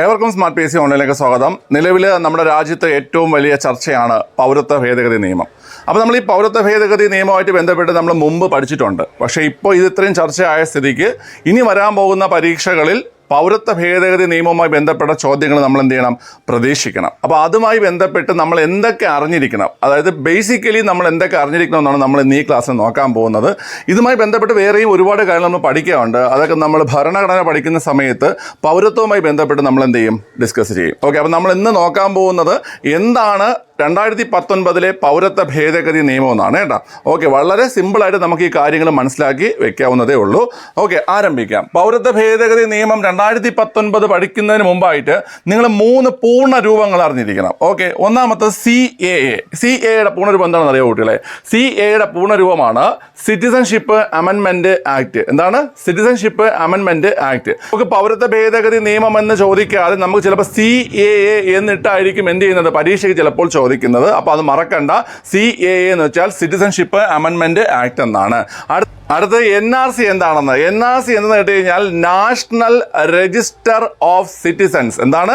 ഏവർക്കും smart P C ഓൺലൈനിലേക്ക് സ്വാഗതം. നിലവിൽ നമ്മുടെ രാജ്യത്തെ ഏറ്റവും വലിയ ചർച്ചയാണ് പൗരത്വ ഭേദഗതി നിയമം. അപ്പോൾ നമ്മൾ ഈ പൗരത്വ ഭേദഗതി നിയമമായിട്ട് ബന്ധപ്പെട്ട് നമ്മൾ മുമ്പ് പഠിച്ചിട്ടുണ്ട്. പക്ഷേ ഇപ്പോൾ ഇത് ഇത്രയും ചർച്ചയായ സ്ഥിതിക്ക് ഇനി വരാൻ പോകുന്ന പരീക്ഷകളിൽ പൗരത്വ ഭേദഗതി നിയമവുമായി ബന്ധപ്പെട്ട ചോദ്യങ്ങൾ നമ്മൾ എന്ത് ചെയ്യണം? പ്രതീക്ഷിക്കണം. അപ്പോൾ അതുമായി ബന്ധപ്പെട്ട് നമ്മൾ എന്തൊക്കെ അറിഞ്ഞിരിക്കണം? അതായത് ബേസിക്കലി നമ്മൾ എന്തൊക്കെ അറിഞ്ഞിരിക്കണം എന്നാണ് നമ്മൾ ഇന്ന് ഈ ക്ലാസ്സിൽ നോക്കാൻ പോകുന്നത്. ഇതുമായി ബന്ധപ്പെട്ട് വേറെയും ഒരുപാട് കാര്യങ്ങൾ നമ്മൾ പഠിക്കാറുണ്ട് അതൊക്കെ നമ്മൾ ഭരണഘടന പഠിക്കുന്ന സമയത്ത് പൗരത്വവുമായി ബന്ധപ്പെട്ട് നമ്മൾ എന്ത് ചെയ്യും? ഡിസ്കസ് ചെയ്യും. ഓക്കെ അപ്പോൾ നമ്മൾ ഇന്ന് നോക്കാൻ പോകുന്നത് എന്താണ് രണ്ടായിരത്തി പത്തൊൻപതിലെ പൗരത്വ ഭേദഗതി നിയമം എന്നാണ് കേട്ടോ. ഓക്കെ വളരെ സിമ്പിളായിട്ട് നമുക്ക് ഈ കാര്യങ്ങൾ മനസ്സിലാക്കി വെക്കാവുന്നതേ ഉള്ളൂ. ഓക്കെ ആരംഭിക്കാം. പൗരത്വ ഭേദഗതി നിയമം രണ്ടായിരത്തി പത്തൊൻപത് പഠിക്കുന്നതിന് മുമ്പായിട്ട് നിങ്ങൾ മൂന്ന് പൂർണ രൂപങ്ങൾ അറിഞ്ഞിരിക്കണം. ഓക്കെ ഒന്നാമത്തെ സി എ എ സി എയുടെ പൂർണരൂപം എന്താണെന്ന് അറിയാം കുട്ടികളെ? സി എയുടെ പൂർണരൂപമാണ് സിറ്റിസൺഷിപ്പ് അമെൻമെന്റ് ആക്ട് എന്താണ്? സിറ്റിസൺഷിപ്പ് അമെൻമെന്റ് ആക്ട് നമുക്ക് പൗരത്വ ഭേദഗതി നിയമം എന്ന് ചോദിക്കാതെ നമുക്ക് ചിലപ്പോൾ സി എ എ എന്നിട്ടായിരിക്കും എന്ത് ചെയ്യുന്നത്? പരീക്ഷയ്ക്ക് ചിലപ്പോൾ ചോദിക്കുന്നത്. അപ്പോൾ അത് മറക്കണ്ട. സി എ എന്ന് വെച്ചാൽ സിറ്റിസൺഷിപ്പ് അമെൻമെന്റ് ആക്ട് എന്നാണ്. അടുത്ത അടുത്തത് എൻ ആർ സി എന്താണെന്ന്? എൻ ആർ സി എന്തെന്ന് കേട്ട് കഴിഞ്ഞാൽ നാഷണൽ രജിസ്റ്റർ ഓഫ് സിറ്റിസൺസ് എന്താണ്?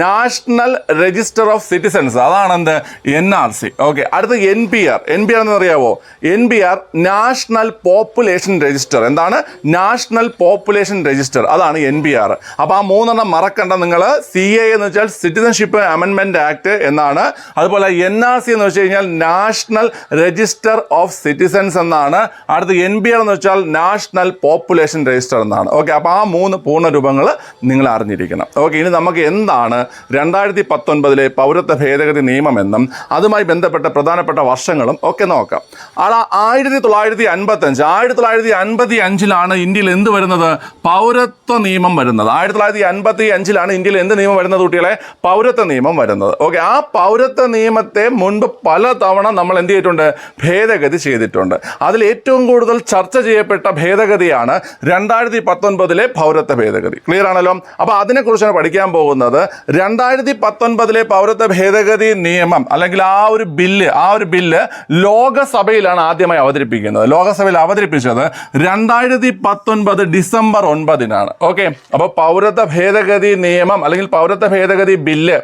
നാഷണൽ രജിസ്റ്റർ ഓഫ് സിറ്റിസൺസ് അതാണ് എന്ത് എൻ ആർ സി ഓക്കെ അടുത്ത N P R N P R എന്ന് അറിയാവോ N P R national population register എന്താണ്? നാഷണൽ പോപ്പുലേഷൻ രജിസ്റ്റർ അതാണ് എൻ പി ആർ അപ്പോൾ ആ മൂന്നെണ്ണം മറക്കണ്ട നിങ്ങൾ സി എ എന്ന് വെച്ചാൽ സിറ്റിസൺഷിപ്പ് അമെൻമെന്റ് ആക്ട് എന്നാണ്. അതുപോലെ എൻ ആർ സി എന്ന് വെച്ച് കഴിഞ്ഞാൽ നാഷണൽ രജിസ്റ്റർ ഓഫ് സിറ്റിസൺസ് എന്നാണ്. അടുത്ത് എൻ ആർ എന്ന് വെച്ചാൽ നാഷണൽ പോപ്പുലേഷൻ രജിസ്റ്റർ എന്നാണ്. ഓക്കെ അപ്പോൾ ആ മൂന്ന് പൂർണ രൂപങ്ങൾ നിങ്ങൾ അറിഞ്ഞിരിക്കണം. ഓക്കെ ഇനി നമുക്ക് എന്താണ് രണ്ടായിരത്തി പത്തൊൻപതിലെ പൗരത്വ ഭേദഗതി നിയമമെന്നും അതുമായി ബന്ധപ്പെട്ട പ്രധാനപ്പെട്ട വർഷങ്ങളും ഒക്കെ നോക്കാം. അത് ആയിരത്തി തൊള്ളായിരത്തി അൻപത്തഞ്ച് ആയിരത്തി തൊള്ളായിരത്തി അൻപത്തി അഞ്ചിലാണ് ഇന്ത്യയിൽ എന്ത് വരുന്നത്? പൗരത്വ നിയമം വരുന്നത്. ആയിരത്തി തൊള്ളായിരത്തി അൻപത്തി അഞ്ചിലാണ് ഇന്ത്യയിൽ എന്ത് നിയമം വരുന്നത് കുട്ടികളെ? പൗരത്വ നിയമം വരുന്നത്. ഓക്കെ ആ പൗരത്വ നിയമത്തെ മുൻപ് പല തവണ നമ്മൾ എന്ത് ചെയ്തിട്ടുണ്ട്? ഭേദഗതി ചെയ്തിട്ടുണ്ട്. അതിൽ ഏറ്റവും കൂടുതൽ ചർച്ച ചെയ്യപ്പെട്ട ഭേദഗതിയാണ് രണ്ടായിരത്തി പത്തൊൻപതിലെ പൗരത്വ ഭേദഗതി. ക്ലിയർ ആണല്ലോ? അപ്പോൾ അതിനെക്കുറിച്ചാണ് പഠിക്കാൻ പോകുന്നത്. രണ്ടായിരത്തി പത്തൊൻപതിലെ പൗരത്വ ഭേദഗതി നിയമം അല്ലെങ്കിൽ ആ ഒരു ബില്ല് ആ ഒരു ബില്ല് ലോകസഭയിലാണ് ആദ്യമായി അവതരിപ്പിക്കുന്നത്. ലോകസഭയിൽ അവതരിപ്പിച്ചത് രണ്ടായിരത്തി പത്തൊൻപത് ഡിസംബർ ഒൻപതിനാണ്. ഓക്കെ അപ്പോൾ പൗരത്വ ഭേദഗതി നിയമം അല്ലെങ്കിൽ പൗരത്വ ഭേദഗതി ബില്ല്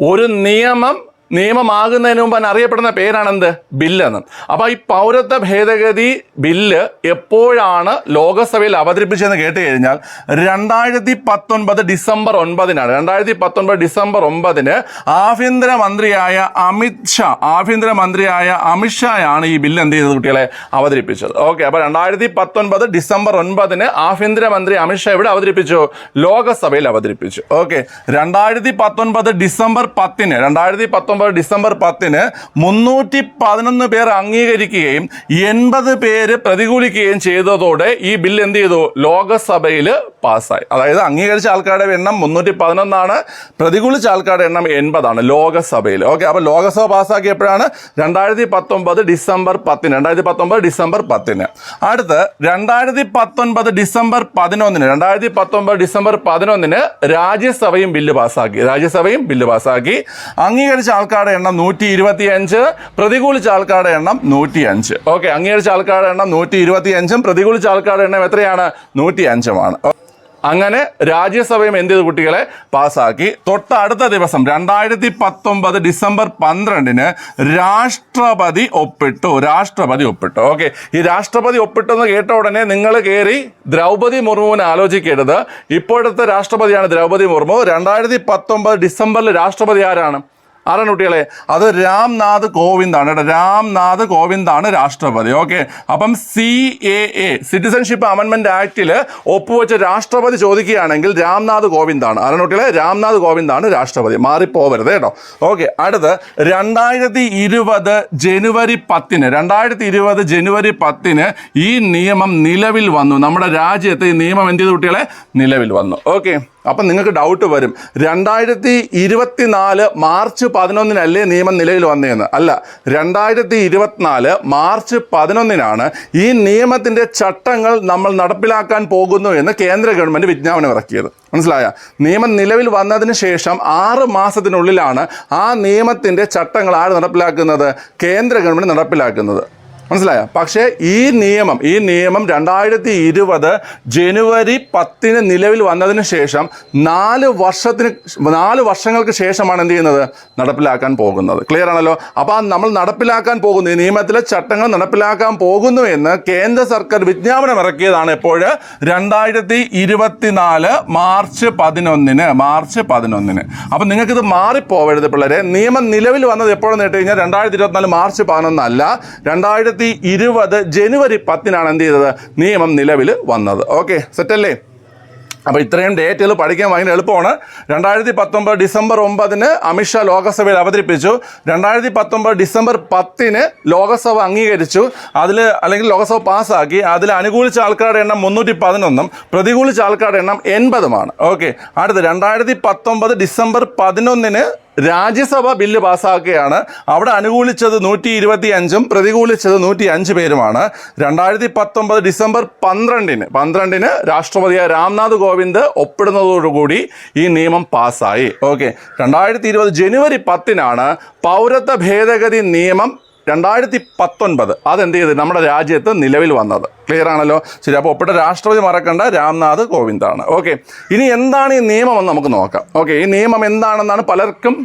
ഒരു നിയമം നിയമമാകുന്നതിന് മുമ്പ് അതിന് അറിയപ്പെടുന്ന പേരാണെന്ത്? ബില്ലെന്ന് അപ്പോൾ ഈ പൗരത്വ ഭേദഗതി ബില്ല് എപ്പോഴാണ് ലോകസഭയിൽ അവതരിപ്പിച്ചതെന്ന് കേട്ട് കഴിഞ്ഞാൽ രണ്ടായിരത്തി പത്തൊൻപത് ഡിസംബർ ഒൻപതിനാണ്. രണ്ടായിരത്തി പത്തൊൻപത് ഡിസംബർ ഒമ്പതിന് ആഭ്യന്തരമന്ത്രിയായ അമിത് ഷാ ആഭ്യന്തരമന്ത്രിയായ അമിത് ഷായാണ് ഈ ബില്ല് എന്ത് ചെയ്തത് കുട്ടികളെ? അവതരിപ്പിച്ചത്. ഓക്കെ അപ്പോൾ രണ്ടായിരത്തി പത്തൊൻപത് ഡിസംബർ ഒൻപതിന് ആഭ്യന്തരമന്ത്രി അമിത് ഷാ എവിടെ അവതരിപ്പിച്ചു? ലോകസഭയിൽ അവതരിപ്പിച്ചു. ഓക്കെ രണ്ടായിരത്തി പത്തൊൻപത് ഡിസംബർ പത്തിന് രണ്ടായിരത്തി പത്തൊൻപത് ഡിസംബർ പത്തിന് മുന്നൂറ്റി പതിനൊന്ന് പേർ അംഗീകരിക്കുകയും എൺപത് പേര് പ്രതികൂലിക്കുകയും ചെയ്തതോടെ ഈ ബിൽ എന്ത് ചെയ്തു? ലോകസഭയിൽ പാസ്സായി. അതായത് അംഗീകരിച്ച ആൾക്കാരുടെ എണ്ണം മുന്നൂറ്റി പതിനൊന്നാണ് പ്രതികൂലിച്ച ആൾക്കാരുടെ എണ്ണം എൺപതാണ് ലോകസഭയിൽ ഓക്കെ അപ്പോൾ ലോകസഭ പാസ്സാക്കിയപ്പോഴാണ് രണ്ടായിരത്തി പത്തൊമ്പത് ഡിസംബർ പത്തിന് രണ്ടായിരത്തി പത്തൊമ്പത് ഡിസംബർ പത്തിന്. അടുത്ത് രണ്ടായിരത്തി പത്തൊൻപത് ഡിസംബർ പതിനൊന്നിന് രണ്ടായിരത്തി പത്തൊമ്പത് ഡിസംബർ പതിനൊന്നിന് രാജ്യസഭയും ബില്ല് പാസ്സാക്കി രാജ്യസഭയും ബില്ല് പാസ്സാക്കി. അംഗീകരിച്ച ആൾക്കാരുടെ എണ്ണം നൂറ്റി ഇരുപത്തി അഞ്ച് പ്രതികൂലിച്ച ആൾക്കാരുടെ എണ്ണം നൂറ്റി അഞ്ച് ഓക്കെ അംഗീകരിച്ച ആൾക്കാരുടെ എണ്ണം നൂറ്റി ഇരുപത്തി അഞ്ചും പ്രതികൂലിച്ച ആൾക്കാരുടെ എണ്ണം എത്രയാണ്? നൂറ്റി അഞ്ചുമാണ് അങ്ങനെ രാജ്യസഭയും എന്ത് ചെയ്തു കുട്ടികളെ? പാസ്സാക്കി. തൊട്ടടുത്ത ദിവസം രണ്ടായിരത്തി പത്തൊമ്പത് ഡിസംബർ പന്ത്രണ്ടിന് രാഷ്ട്രപതി ഒപ്പിട്ടു. രാഷ്ട്രപതി ഒപ്പിട്ടു. ഓക്കെ ഈ രാഷ്ട്രപതി ഒപ്പിട്ടെന്ന് കേട്ട ഉടനെ നിങ്ങൾ കയറി ദ്രൗപതി മുർമുവിനെ ആലോചിക്കരുത് ഇപ്പോഴത്തെ രാഷ്ട്രപതിയാണ് ദ്രൗപതി മുർമു. രണ്ടായിരത്തി പത്തൊമ്പത് ഡിസംബറിൽ രാഷ്ട്രപതി ആരാണ്? ആരാണ് കുട്ടികളെ? അത് രാംനാഥ് കോവിന്ദാണ് കേട്ടോ. രാംനാഥ് കോവിന്ദാണ് രാഷ്ട്രപതി. ഓക്കെ. അപ്പം സി എ എ സിറ്റിസൺഷിപ്പ് അമെൻമെന്റ് ആക്ടിൽ ഒപ്പുവെച്ച രാഷ്ട്രപതി ചോദിക്കുകയാണെങ്കിൽ രാംനാഥ് കോവിന്ദാണ്. ആരാണ് കുട്ടികളെ? രാംനാഥ് കോവിന്ദാണ് രാഷ്ട്രപതി. മാറിപ്പോവരുത് കേട്ടോ. ഓക്കെ. അടുത്ത് രണ്ടായിരത്തി ഇരുപത് ജനുവരി പത്തിന് രണ്ടായിരത്തി ഇരുപത് ജനുവരി പത്തിന് ഈ നിയമം നിലവിൽ വന്നു. നമ്മുടെ രാജ്യത്ത് ഈ നിയമം എന്ത് ചെയ്തു കുട്ടികളെ? നിലവിൽ വന്നു. ഓക്കെ. അപ്പം നിങ്ങൾക്ക് ഡൗട്ട് വരും. രണ്ടായിരത്തി ഇരുപത്തിനാല് മാർച്ച് പതിനൊന്നിനല്ലേ നിയമം നിലവിൽ വന്നതെന്ന് അല്ല രണ്ടായിരത്തി ഇരുപത്തിനാല് മാർച്ച് പതിനൊന്നിനാണ് ഈ നിയമത്തിന്റെ ചട്ടങ്ങൾ നമ്മൾ നടപ്പിലാക്കാൻ പോകുന്നു എന്ന് കേന്ദ്ര ഗവൺമെന്റ് വിജ്ഞാപനം ഇറക്കിയത്. മനസ്സിലായ? നിയമം നിലവിൽ വന്നതിന് ശേഷം ആറ് മാസത്തിനുള്ളിലാണ് ആ നിയമത്തിന്റെ ചട്ടങ്ങൾ ആര് നടപ്പിലാക്കുന്നത്? കേന്ദ്ര ഗവൺമെന്റ് നടപ്പിലാക്കുന്നത്. മനസ്സിലായോ? പക്ഷേ ഈ നിയമം ഈ നിയമം രണ്ടായിരത്തി ഇരുപത് ജനുവരി പത്തിന് നിലവിൽ വന്നതിന് ശേഷം നാല് വർഷത്തിന് നാല് വർഷങ്ങൾക്ക് ശേഷമാണ് എന്ത് ചെയ്യുന്നത്? നടപ്പിലാക്കാൻ പോകുന്നത്. ക്ലിയർ ആണല്ലോ? അപ്പോൾ നമ്മൾ നടപ്പിലാക്കാൻ പോകുന്നു. ഈ നിയമത്തിലെ ചട്ടങ്ങൾ നടപ്പിലാക്കാൻ പോകുന്നു എന്ന് കേന്ദ്ര സർക്കാർ വിജ്ഞാപനം ഇറക്കിയതാണ് ഇപ്പോൾ രണ്ടായിരത്തി ഇരുപത്തിനാല് മാർച്ച് പതിനൊന്നിന് മാർച്ച് പതിനൊന്നിന്. അപ്പം നിങ്ങൾക്കിത് മാറിപ്പോവരുത് പിള്ളേരെ. നിയമം നിലവിൽ വന്നത് എപ്പോഴെന്ന് കേട്ട് കഴിഞ്ഞാൽ രണ്ടായിരത്തി ഇരുപത്തിനാല് മാർച്ച് പതിനൊന്നല്ല. രണ്ടായിരത്തി ഇരുപത് ജനുവരി പത്തിനാണ് എന്ത് ചെയ്തത്? നിയമം നിലവിൽ വന്നത്. ഓക്കെ സെറ്റല്ലേ അപ്പോൾ ഇത്രയും ഡേറ്റുകൾ പഠിക്കാൻ ഭയങ്കര എളുപ്പമാണ്. രണ്ടായിരത്തി പത്തൊമ്പത് ഡിസംബർ ഒമ്പതിന് അമിത്ഷാ ലോകസഭയിൽ അവതരിപ്പിച്ചു. രണ്ടായിരത്തി പത്തൊമ്പത് ഡിസംബർ പത്തിന് ലോകസഭ അംഗീകരിച്ചു. അതിൽ അല്ലെങ്കിൽ ലോകസഭ പാസ്സാക്കി. അതിൽ അനുകൂലിച്ച ആൾക്കാരുടെ എണ്ണം മുന്നൂറ്റി പതിനൊന്നും പ്രതികൂലിച്ച ആൾക്കാരുടെ എണ്ണം എൺപതുമാണ്. ഓക്കെ അടുത്ത് രണ്ടായിരത്തി പത്തൊമ്പത് ഡിസംബർ പതിനൊന്നിന് രാജ്യസഭ ബില്ല് പാസ്സാക്കുകയാണ്. അവിടെ അനുകൂലിച്ചത് നൂറ്റി ഇരുപത്തി അഞ്ചും പ്രതികൂലിച്ചത് നൂറ്റി അഞ്ച് പേരുമാണ്. രണ്ടായിരത്തി പത്തൊമ്പത് ഡിസംബർ പന്ത്രണ്ടിന് പന്ത്രണ്ടിന് രാഷ്ട്രപതിയായ രാംനാഥ് കോവിന്ദ് ഒപ്പിടുന്നതോടുകൂടി ഈ നിയമം പാസ്സായി. ഓക്കെ. രണ്ടായിരത്തി ഇരുപത് ജനുവരി പത്തിനാണ് പൗരത്വ ഭേദഗതി നിയമം രണ്ടായിരത്തി പത്തൊൻപത് അതെന്ത് ചെയ്ത് നമ്മുടെ രാജ്യത്ത് നിലവിൽ വന്നത്. ക്ലിയർ ആണല്ലോ? ശരി അപ്പോൾ ഒപ്പിട്ട രാഷ്ട്രപതി മറക്കണ്ട രാംനാഥ് കോവിന്ദാണ്. ഓക്കെ ഇനി എന്താണ് ഈ നിയമമെന്ന് നമുക്ക് നോക്കാം. ഓക്കെ ഈ നിയമം എന്താണെന്നാണ് പലർക്കും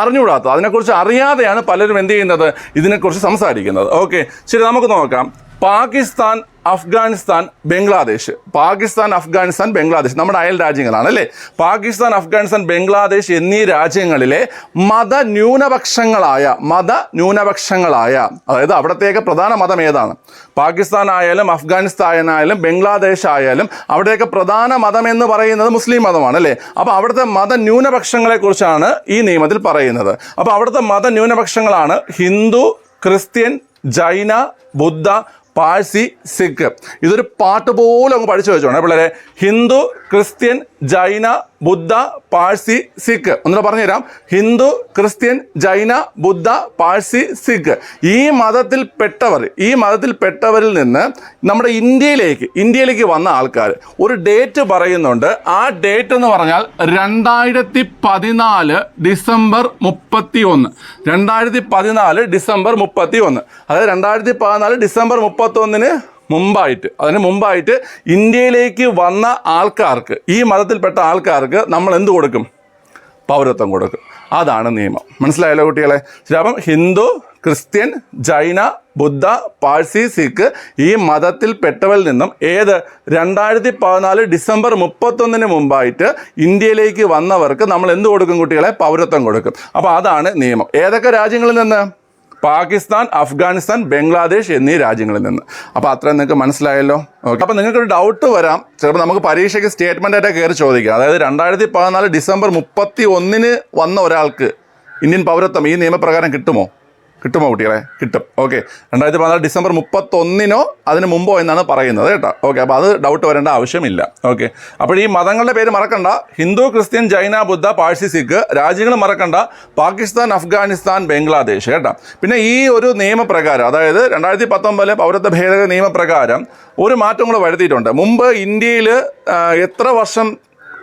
അറിഞ്ഞുകൂടാത്തത്. അതിനെക്കുറിച്ച് അറിയാതെയാണ് പലരും എന്ത് ചെയ്യുന്നത്? ഇതിനെക്കുറിച്ച് സംസാരിക്കുന്നത്. ഓക്കെ ശരി നമുക്ക് നോക്കാം. പാകിസ്ഥാൻ അഫ്ഗാനിസ്ഥാൻ ബംഗ്ലാദേശ്. പാകിസ്ഥാൻ അഫ്ഗാനിസ്ഥാൻ ബംഗ്ലാദേശ് നമ്മുടെ അയൽ രാജ്യങ്ങളാണ് അല്ലേ? പാകിസ്ഥാൻ അഫ്ഗാനിസ്ഥാൻ ബംഗ്ലാദേശ് എന്നീ രാജ്യങ്ങളിലെ മത ന്യൂനപക്ഷങ്ങളായ മത ന്യൂനപക്ഷങ്ങളായ അതായത് അവിടത്തേക്ക് പ്രധാന മതം ഏതാണ്? പാകിസ്ഥാൻ ആയാലും അഫ്ഗാനിസ്ഥാൻ ആയാലും ബംഗ്ലാദേശ് ആയാലും അവിടെയൊക്കെ പ്രധാന മതം എന്ന് പറയുന്നത് മുസ്ലിം മതമാണ് അല്ലേ? അപ്പോൾ അവിടുത്തെ മത ന്യൂനപക്ഷങ്ങളെ കുറിച്ചാണ് ഈ നിയമത്തിൽ പറയുന്നത്. അപ്പോൾ അവിടുത്തെ മത ന്യൂനപക്ഷങ്ങളാണ് ഹിന്ദു ക്രിസ്ത്യൻ ജൈന ബുദ്ധ പാഴ്സി സിഖ്. ഇതൊരു പാട്ട് പോലെ അങ്ങ് പഠിച്ചു വെച്ചോണേ. പിള്ളേരെ? ഹിന്ദു ക്രിസ്ത്യൻ ജൈന ബുദ്ധ പാഴ്സി സിഖ്. ഒന്നുകൂടെ പറഞ്ഞുതരാം. ഹിന്ദു ക്രിസ്ത്യൻ ജൈന ബുദ്ധ പാഴ്സി സിഖ്. ഈ മതത്തിൽ പെട്ടവർ ഈ മതത്തിൽ പെട്ടവരിൽ നിന്ന് നമ്മുടെ ഇന്ത്യയിലേക്ക് ഇന്ത്യയിലേക്ക് വന്ന ആൾക്കാർ ഒരു ഡേറ്റ് പറയുന്നുണ്ട്. ആ ഡേറ്റ് എന്ന് പറഞ്ഞാൽ രണ്ടായിരത്തി പതിനാല് ഡിസംബർ മുപ്പത്തി ഒന്ന് രണ്ടായിരത്തി പതിനാല് ഡിസംബർ മുപ്പത്തി ഒന്ന് അതായത് രണ്ടായിരത്തി പതിനാല് ഡിസംബർ മുപ്പത്തി ഒന്നിന് മുമ്പായിട്ട് അതിന് മുമ്പായിട്ട് ഇന്ത്യയിലേക്ക് വന്ന ആൾക്കാർക്ക് ഈ മതത്തിൽപ്പെട്ട ആൾക്കാർക്ക് നമ്മൾ എന്ത് കൊടുക്കും? പൗരത്വം കൊടുക്കും. അതാണ് നിയമം. മനസ്സിലായല്ലോ കുട്ടികളെ? ശരി അപ്പം ഹിന്ദു ക്രിസ്ത്യൻ ജൈന ബുദ്ധ പാഴ്സി സിഖ് ഈ മതത്തിൽപ്പെട്ടവരിൽ നിന്നും ഏത്? രണ്ടായിരത്തി പതിനാല് ഡിസംബർ മുപ്പത്തൊന്നിന് മുമ്പായിട്ട് ഇന്ത്യയിലേക്ക് വന്നവർക്ക് നമ്മൾ എന്ത് കൊടുക്കും കുട്ടികളെ? പൗരത്വം കൊടുക്കും. അപ്പോൾ അതാണ് നിയമം. ഏതൊക്കെ രാജ്യങ്ങളിൽ നിന്ന്? പാകിസ്ഥാൻ അഫ്ഗാനിസ്ഥാൻ ബംഗ്ലാദേശ് എന്നീ രാജ്യങ്ങളിൽ നിന്ന്. അപ്പോൾ അത്രയും നിങ്ങൾക്ക് മനസ്സിലായല്ലോ? ഓക്കെ അപ്പോൾ നിങ്ങൾക്കൊരു ഡൗട്ട് വരാം. ചിലപ്പോൾ നമുക്ക് പരീക്ഷയ്ക്ക് സ്റ്റേറ്റ്മെന്റ് ആയിട്ട് കയറി ചോദിക്കാം. അതായത് രണ്ടായിരത്തി പതിനാല് ഡിസംബർ മുപ്പത്തി ഒന്നിന് വന്ന ഒരാൾക്ക് ഇന്ത്യൻ പൗരത്വം ഈ നിയമപ്രകാരം കിട്ടുമോ? കിട്ടുമോ കുട്ടികളെ? കിട്ടും. ഓക്കെ രണ്ടായിരത്തി പതിനാല് ഡിസംബർ മുപ്പത്തൊന്നിനോ അതിന് മുമ്പോ എന്നാണ് പറയുന്നത് കേട്ടോ. ഓക്കെ അപ്പോൾ അത് ഡൗട്ട് വരേണ്ട ആവശ്യമില്ല. ഓക്കെ അപ്പോൾ ഈ മതങ്ങളുടെ പേര് മറക്കണ്ട. ഹിന്ദു ക്രിസ്ത്യൻ ജൈന ബുദ്ധ പാഴ്സി സിഖ് രാജ്യങ്ങൾ മറക്കണ്ട. പാകിസ്ഥാൻ അഫ്ഗാനിസ്ഥാൻ ബംഗ്ലാദേശ് കേട്ടോ. പിന്നെ ഈ ഒരു നിയമപ്രകാരം അതായത് രണ്ടായിരത്തി പത്തൊമ്പതിലെ പൗരത്വ ഭേദഗതി നിയമപ്രകാരം ഒരു മാറ്റം കൂടെ വരുത്തിയിട്ടുണ്ട്. മുമ്പ് ഇന്ത്യയിൽ എത്ര വർഷം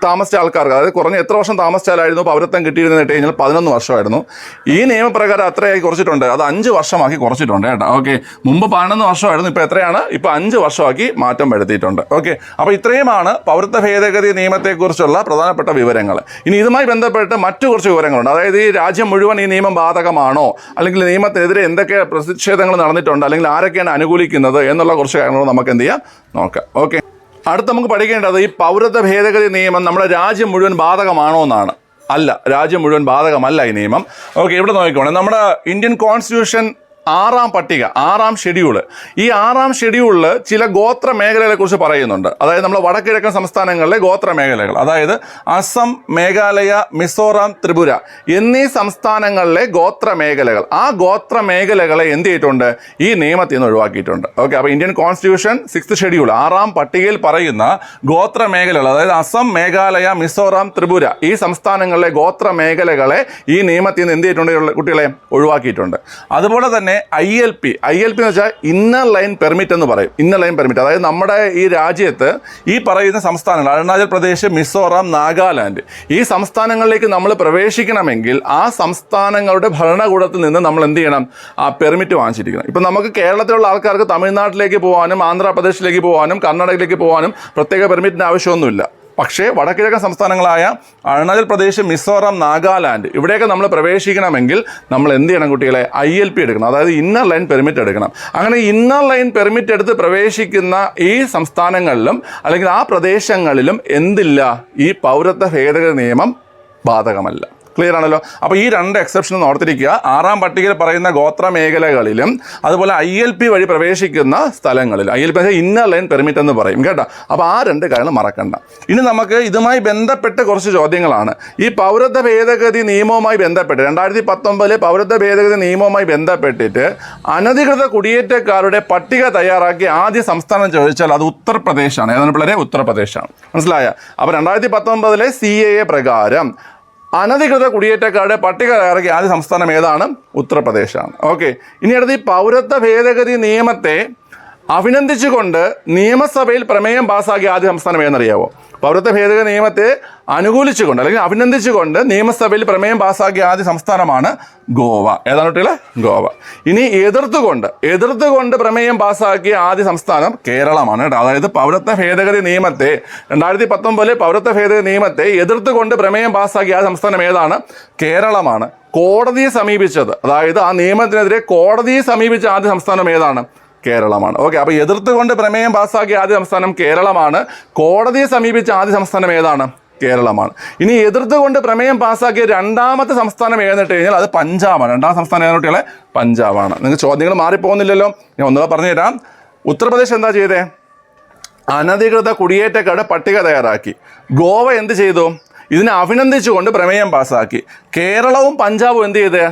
താമസിച്ച ആൾക്കാർക്ക് അതായത് കുറഞ്ഞ എത്ര വർഷം താമസിച്ചാലായിരുന്നു പൗരത്വം കിട്ടിയിരുന്നത് കേട്ട്? കഴിഞ്ഞാൽ പതിനൊന്ന് വർഷമായിരുന്നു. ഈ നിയമപ്രകാരം അത്രയായി കുറച്ചിട്ടുണ്ട്. അത് അഞ്ച് വർഷമാക്കി കുറച്ചിട്ടുണ്ട് കേട്ടോ. ഓക്കെ. മുമ്പ് പതിനൊന്ന് വർഷമായിരുന്നു ഇപ്പോൾ എത്രയാണ്? ഇപ്പോൾ അഞ്ച് വർഷമാക്കി മാറ്റം വരുത്തിയിട്ടുണ്ട്. ഓക്കെ. അപ്പോൾ ഇത്രയുമാണ് പൗരത്വ ഭേദഗതി നിയമത്തെക്കുറിച്ചുള്ള പ്രധാനപ്പെട്ട വിവരങ്ങൾ. ഇനി ഇതുമായി ബന്ധപ്പെട്ട് മറ്റു കുറച്ച് വിവരങ്ങളുണ്ട്. അതായത് ഈ രാജ്യം മുഴുവൻ ഈ നിയമം ബാധകമാണോ? അല്ലെങ്കിൽ നിയമത്തിനെതിരെ എന്തൊക്കെ പ്രതിഷേധങ്ങൾ നടന്നിട്ടുണ്ട്? അല്ലെങ്കിൽ ആരൊക്കെയാണ് അനുകൂലിക്കുന്നത്? എന്നുള്ള കുറച്ച് കാര്യങ്ങൾ നമുക്ക് എന്ത് ചെയ്യാം? നോക്കാം. ഓക്കെ. അടുത്ത് നമുക്ക് പഠിക്കേണ്ടത് ഈ പൗരത്വ ഭേദഗതി നിയമം നമ്മുടെ രാജ്യം മുഴുവൻ ബാധകമാണോ എന്നാണ്. അല്ല രാജ്യം മുഴുവൻ ബാധകമല്ല ഈ നിയമം. ഓക്കെ ഇവിടെ നോക്കിക്കോണേ. നമ്മുടെ ഇന്ത്യൻ കോൺസ്റ്റിറ്റ്യൂഷൻ ആറാം പട്ടിക ആറാം ഷെഡ്യൂൾ ഈ ആറാം ഷെഡ്യൂളിൽ ചില ഗോത്ര മേഖലകളെ കുറിച്ച് പറയുന്നുണ്ട്. അതായത് നമ്മുടെ വടക്കിഴക്കൻ സംസ്ഥാനങ്ങളിലെ ഗോത്ര മേഖലകൾ. അതായത് അസം മേഘാലയ മിസോറാം ത്രിപുര എന്നീ സംസ്ഥാനങ്ങളിലെ ഗോത്ര മേഖലകൾ. ആ ഗോത്ര മേഖലകളെ എന്ത് ചെയ്തിട്ടുണ്ട്? ഈ നിയമത്തിൽ നിന്ന് ഒഴിവാക്കിയിട്ടുണ്ട്. ഓക്കെ അപ്പോൾ ഇന്ത്യൻ കോൺസ്റ്റിറ്റ്യൂഷൻ സിക്സ് ഷെഡ്യൂൾ ആറാം പട്ടികയിൽ പറയുന്ന ഗോത്ര മേഖലകൾ അതായത് അസം മേഘാലയ മിസോറാം ത്രിപുര ഈ സംസ്ഥാനങ്ങളിലെ ഗോത്ര മേഖലകളെ ഈ നിയമത്തിൽ നിന്ന് എന്ത് ചെയ്തിട്ടുണ്ട് കുട്ടികളെ? ഒഴിവാക്കിയിട്ടുണ്ട്. അതുപോലെ തന്നെ I L P I L P എന്ന് വെച്ചാൽ ഇന്നർ ലൈൻ പെർമിറ്റ് എന്ന് പറയും. ഇന്നർ ലൈൻ പെർമിറ്റ് അതായത് നമ്മുടെ ഈ രാജ്യത്ത് ഈ പറയുന്ന സംസ്ഥാനങ്ങൾ അരുണാചൽ പ്രദേശ് മിസോറാം നാഗാലാൻഡ് ഈ സംസ്ഥാനങ്ങളിലേക്ക് നമ്മൾ പ്രവേശിക്കണമെങ്കിൽ ആ സംസ്ഥാനങ്ങളുടെ ഭരണകൂടത്തിൽ നിന്ന് നമ്മൾ എന്ത് ചെയ്യണം? ആ പെർമിറ്റ് വാങ്ങിച്ചിരിക്കണം. ഇപ്പം നമുക്ക് കേരളത്തിലുള്ള ആൾക്കാർക്ക് തമിഴ്നാട്ടിലേക്ക് പോകാനും ആന്ധ്രാപ്രദേശിലേക്ക് പോകാനും കർണാടകയിലേക്ക് പോകാനും പ്രത്യേക പെർമിറ്റിന്റെ ആവശ്യമൊന്നുമില്ല. പക്ഷേ വടക്കിഴക്കൻ സംസ്ഥാനങ്ങളായ അരുണാചൽ പ്രദേശ് മിസോറാം നാഗാലാൻഡ് ഇവിടെയൊക്കെ നമ്മൾ പ്രവേശിക്കണമെങ്കിൽ നമ്മൾ എന്ത് ചെയ്യണം കുട്ടികളെ? ഐ എൽ പി എടുക്കണം. അതായത് ഇന്നർ ലൈൻ പെർമിറ്റ് എടുക്കണം. അങ്ങനെ ഇന്നർ ലൈൻ പെർമിറ്റ് എടുത്ത് പ്രവേശിക്കുന്ന ഈ സംസ്ഥാനങ്ങളിലും അല്ലെങ്കിൽ ആ പ്രദേശങ്ങളിലും എന്തില്ല? ഈ പൗരത്വ ഭേദഗതി നിയമം ബാധകമല്ല. ക്ലിയർ ആണല്ലോ. അപ്പോൾ ഈ രണ്ട് എക്സെപ്ഷൻ ഓർത്തിരിക്കുക. ആറാം പട്ടികയിൽ പറയുന്ന ഗോത്ര മേഖലകളിലും അതുപോലെ ഐ എൽ പി വഴി പ്രവേശിക്കുന്ന സ്ഥലങ്ങളിൽ I L P inner line permit എന്ന് പറയും കേട്ടോ. അപ്പോൾ ആ രണ്ട് കാര്യങ്ങൾ മറക്കണ്ട. ഇനി നമുക്ക് ഇതുമായി ബന്ധപ്പെട്ട് കുറച്ച് ചോദ്യങ്ങളാണ്. ഈ പൗരത്വ ഭേദഗതി നിയമവുമായി ബന്ധപ്പെട്ട് രണ്ടായിരത്തി പത്തൊമ്പതിലെ പൗരത്വ ഭേദഗതി നിയമവുമായി ബന്ധപ്പെട്ടിട്ട് അനധികൃത കുടിയേറ്റക്കാരുടെ പട്ടിക തയ്യാറാക്കി ആദ്യ സംസ്ഥാനം ചോദിച്ചാൽ അത് ഉത്തർപ്രദേശാണ്. ഏതാണ് പിള്ളേരെ ഉത്തർപ്രദേശാണ്. മനസ്സിലായ? അപ്പോൾ രണ്ടായിരത്തി പത്തൊമ്പതിലെ സി എ എ പ്രകാരം അനധികൃത കുടിയേറ്റക്കാരുടെ പട്ടിക തയ്യാറാക്കിയ ആദ്യ സംസ്ഥാനം ഏതാണ്? ഉത്തർപ്രദേശാണ്. ഓക്കെ ഇനി അടുത്ത് ഈ പൗരത്വ ഭേദഗതി നിയമത്തെ അഭിനന്ദിച്ചുകൊണ്ട് നിയമസഭയിൽ പ്രമേയം പാസ്സാക്കിയ ആദ്യ സംസ്ഥാനം ഏതെന്നറിയാവോ? പൗരത്വ ഭേദഗതി നിയമത്തെ അനുകൂലിച്ചുകൊണ്ട് അല്ലെങ്കിൽ അഭിനന്ദിച്ചുകൊണ്ട് നിയമസഭയിൽ പ്രമേയം പാസ്സാക്കിയ ആദ്യ സംസ്ഥാനമാണ് ഗോവ. ഏതാണ് കുട്ടികളെ? ഗോവ. ഇനി എതിർത്തുകൊണ്ട് എതിർത്തുകൊണ്ട് പ്രമേയം പാസ്സാക്കിയ ആദ്യ സംസ്ഥാനം കേരളമാണ് കേട്ടോ. അതായത് പൗരത്വ ഭേദഗതി നിയമത്തെ രണ്ടായിരത്തി പത്തൊമ്പതിലെ പൗരത്വ ഭേദഗതി നിയമത്തെ എതിർത്തുകൊണ്ട് പ്രമേയം പാസ്സാക്കിയ ആദ്യ സംസ്ഥാനം ഏതാണ്? കേരളമാണ്. കോടതിയെ സമീപിച്ചത്. അതായത് ആ നിയമത്തിനെതിരെ കോടതിയെ സമീപിച്ച ആദ്യ സംസ്ഥാനം ഏതാണ്? കേരളമാണ്. ഓക്കെ അപ്പോൾ എതിർത്തുകൊണ്ട് പ്രമേയം പാസ്സാക്കിയ ആദ്യ സംസ്ഥാനം കേരളമാണ്. കോടതിയെ സമീപിച്ച ആദ്യ സംസ്ഥാനം ഏതാണ്? കേരളമാണ്. ഇനി എതിർത്തുകൊണ്ട് പ്രമേയം പാസ്സാക്കിയ രണ്ടാമത്തെ സംസ്ഥാനം ഏതെന്നിട്ട് കഴിഞ്ഞാൽ അത് പഞ്ചാബാണ്. രണ്ടാം സംസ്ഥാനം ഏതെന്ന് കുട്ടികളെ? പഞ്ചാബാണ്. നിങ്ങൾക്ക് ചോദ്യങ്ങൾ മാറിപ്പോകുന്നില്ലല്ലോ. ഞാൻ ഒന്നുകൂടെ പറഞ്ഞുതരാം. ഉത്തർപ്രദേശ് എന്താ ചെയ്തേ? അനധികൃത കുടിയേറ്റക്കാരുടെ പട്ടിക തയ്യാറാക്കി. ഗോവ എന്ത് ചെയ്തു? ഇതിനെ അഭിനന്ദിച്ചുകൊണ്ട് പ്രമേയം പാസ്സാക്കി. കേരളവും പഞ്ചാബും എന്ത് ചെയ്തേ?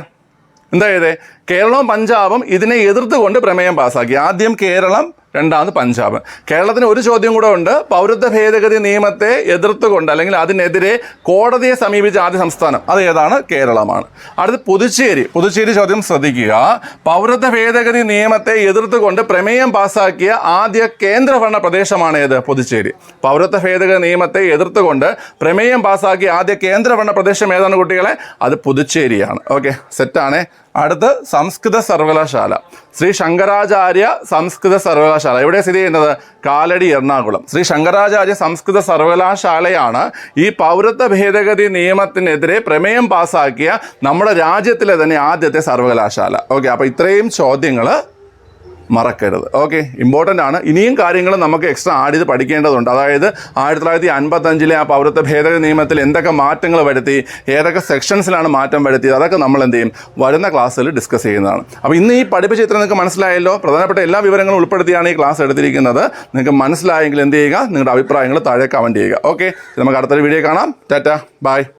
എന്താ ചെയ്തേ? കേരളവും പഞ്ചാബും ഇതിനെ എതിർത്തുകൊണ്ട് പ്രമേയം പാസാക്കി. ആദ്യം കേരളം രണ്ടാമത് പഞ്ചാബ്. കേരളത്തിന് ഒരു ചോദ്യം കൂടെ ഉണ്ട്. പൗരത്വ ഭേദഗതി നിയമത്തെ എതിർത്തുകൊണ്ട് അല്ലെങ്കിൽ അതിനെതിരെ കോടതിയെ സമീപിച്ച ആദ്യ സംസ്ഥാനം അത് ഏതാണ്? കേരളമാണ്. അടുത്ത് പുതുച്ചേരി. പുതുച്ചേരി ചോദ്യം ശ്രദ്ധിക്കുക. പൗരത്വ ഭേദഗതി നിയമത്തെ എതിർത്തുകൊണ്ട് പ്രമേയം പാസാക്കിയ ആദ്യ കേന്ദ്രഭരണ പ്രദേശമാണ് ഏത്? പുതുച്ചേരി. പൗരത്വ ഭേദഗതി നിയമത്തെ എതിർത്തുകൊണ്ട് പ്രമേയം പാസാക്കിയ ആദ്യ കേന്ദ്രഭരണ പ്രദേശം ഏതാണ് കുട്ടികളെ? അത് പുതുച്ചേരിയാണ്. ഓക്കെ സെറ്റാണേ അടുത്ത് സംസ്കൃത സർവകലാശാല. ശ്രീ ശങ്കരാചാര്യ സംസ്കൃത സർവകലാശാല. ഇവിടെ സ്ഥിതി ചെയ്യുന്നത്? കാലടി എറണാകുളം. ശ്രീ ശങ്കരാചാര്യ സംസ്കൃത സർവകലാശാലയാണ് ഈ പൗരത്വ ഭേദഗതി നിയമത്തിനെതിരെ പ്രമേയം പാസ്സാക്കിയ നമ്മുടെ രാജ്യത്തിലെ തന്നെ ആദ്യത്തെ സർവകലാശാല. ഓക്കെ അപ്പോൾ ഇത്രയും ചോദ്യങ്ങൾ മറക്കരുത്. ഓക്കെ ഇമ്പോർട്ടന്റ് ആണ്. ഇനിയും കാര്യങ്ങൾ നമുക്ക് എക്സ്ട്രാ ആഡ് ചെയ്ത് പഠിക്കേണ്ടതുണ്ട്. അതായത് ആയിരത്തി തൊള്ളായിരത്തി അൻപത്തഞ്ചിലെ ആ പൗരത്വ ഭേദഗതി നിയമത്തിൽ എന്തൊക്കെ മാറ്റങ്ങൾ വരുത്തി ഏതൊക്കെ സെക്ഷൻസിലാണ് മാറ്റം വരുത്തിയത് അതൊക്കെ നമ്മൾ എന്ത് ചെയ്യും? വരുന്ന ക്ലാസ്സിൽ ഡിസ്കസ് ചെയ്യുന്നതാണ്. അപ്പോൾ ഇന്ന് ഈ പഠിപ്പിച്ച ചിത്രം നിങ്ങൾക്ക് മനസ്സിലായല്ലോ. പ്രധാനപ്പെട്ട എല്ലാ വിവരങ്ങളും ഉൾപ്പെടുത്തിയാണ് ഈ ക്ലാസ് എടുത്തിരിക്കുന്നത്. നിങ്ങൾക്ക് മനസ്സിലായെങ്കിൽ എന്ത് ചെയ്യുക? നിങ്ങളുടെ അഭിപ്രായങ്ങൾ താഴെ കമന്റ് ചെയ്യുക. ഓക്കെ നമുക്ക് അടുത്തൊരു വീഡിയോ കാണാം. ടാറ്റ ബൈ